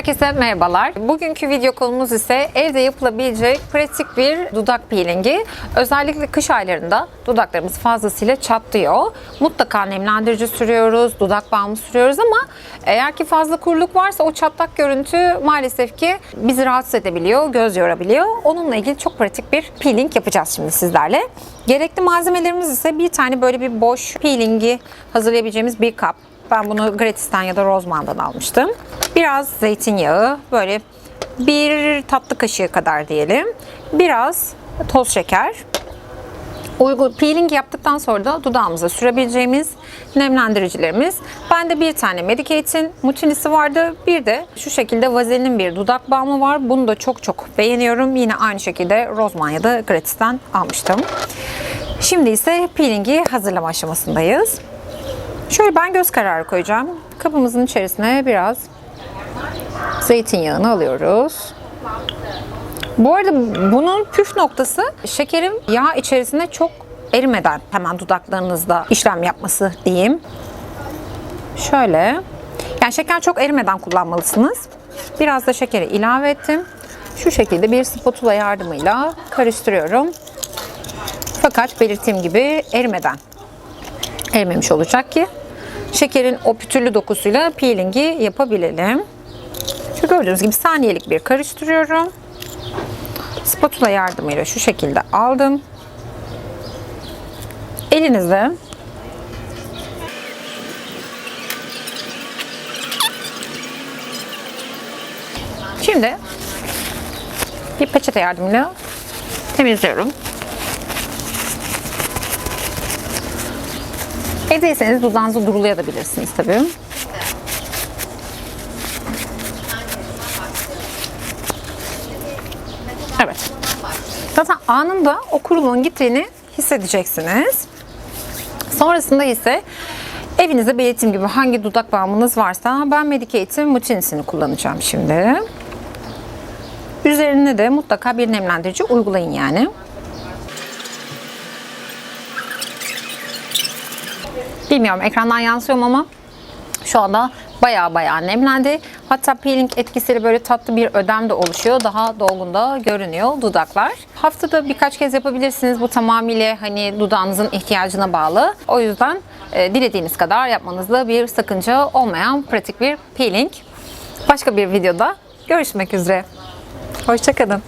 Herkese merhabalar. Bugünkü video konumuz ise evde yapılabilecek pratik bir dudak peelingi. Özellikle kış aylarında dudaklarımız fazlasıyla çatlıyor. Mutlaka nemlendirici sürüyoruz, dudak balmı sürüyoruz ama eğer ki fazla kuruluk varsa o çatlak görüntü maalesef ki bizi rahatsız edebiliyor, göz yorabiliyor. Onunla ilgili çok pratik bir peeling yapacağız şimdi sizlerle. Gerekli malzemelerimiz ise bir tane böyle bir boş peelingi hazırlayabileceğimiz bir kap. Ben bunu Gratis'ten ya da Rozman'dan almıştım. Biraz zeytinyağı, böyle bir tatlı kaşığı kadar diyelim. Biraz toz şeker. Uygun peeling yaptıktan sonra da dudağımıza sürebileceğimiz nemlendiricilerimiz. Bende bir tane Medicate'in mutinisi vardı. Bir de şu şekilde vazelinin bir dudak balmı var. Bunu da çok çok beğeniyorum. Yine aynı şekilde Rozman ya da Gratis'ten almıştım. Şimdi ise peelingi hazırlama aşamasındayız. Şöyle ben göz kararı koyacağım. Kabımızın içerisine biraz zeytinyağını alıyoruz. Bu arada bunun püf noktası şekerin yağ içerisinde çok erimeden hemen dudaklarınızda işlem yapması diyeyim. Şöyle. Yani şeker çok erimeden kullanmalısınız. Biraz da şekeri ilave ettim. Şu şekilde bir spatula yardımıyla karıştırıyorum. Fakat belirttiğim gibi erimeden erimemiş olacak ki şekerin o pütürlü dokusuyla peelingi yapabilelim. Şu gördüğünüz gibi saniyelik bir karıştırıyorum. Spatula yardımıyla şu şekilde aldım. Elinizde Şimdi bir peçete yardımıyla temizliyorum. Evdeyseniz dudağınızı durulayabilirsiniz tabii. Evet. Zaten anında o kuruluğun gittiğini hissedeceksiniz. Sonrasında ise evinizde belirttiğim gibi hangi dudak balmınız varsa ben Medicate'in Mutinis'ini kullanacağım şimdi. Üzerine de mutlaka bir nemlendirici uygulayın yani. Bilmiyorum ekrandan yansıyor mu ama şu anda baya baya nemlendi. Hatta peeling etkisiyle böyle tatlı bir ödem de oluşuyor. Daha dolgun da görünüyor dudaklar. Haftada birkaç kez yapabilirsiniz. Bu tamamıyla hani dudağınızın ihtiyacına bağlı. O yüzden e, dilediğiniz kadar yapmanızda bir sakınca olmayan pratik bir peeling. Başka bir videoda görüşmek üzere. Hoşçakalın.